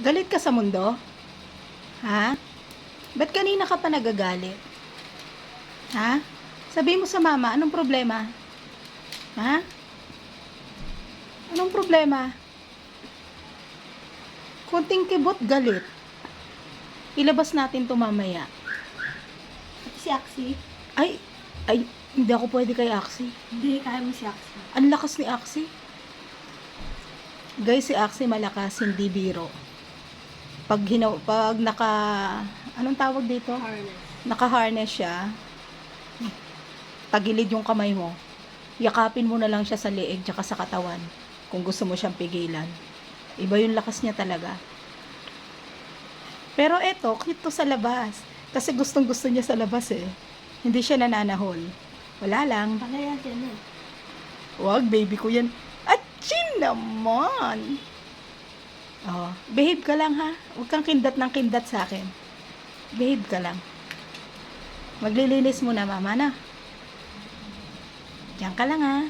Galit ka sa mundo? Ha? Ba't kanina ka pa nagagalit? Ha? Sabi mo sa mama, anong problema? Ha? Anong problema? Kunting kibot, galit. Ilabas natin to mamaya. Si Axie? Ay, ay, hindi ako pwede kay Axie. Hindi, kaya mo si Axie. Ang lakas ni Axie. Guys, si Axie malakas, hindi biro. Pag hinaw, pag naka, anong tawag dito? Harness. Naka-harness siya, tagilid yung kamay mo, yakapin mo na lang siya sa leeg tsaka sa katawan kung gusto mo siyang pigilan. Iba yung lakas niya talaga. Pero eto, cute to sa labas. Kasi gustong gusto niya sa labas eh. Hindi siya nananahol. Wala lang. Palaya siya na. Wag, baby ko yan. Atchin naman! Oh, behave ka lang ha. Huwag kang kindat ng kindat sa akin. Behave ka lang. Maglilinis muna mama na. Diyan ka lang ha.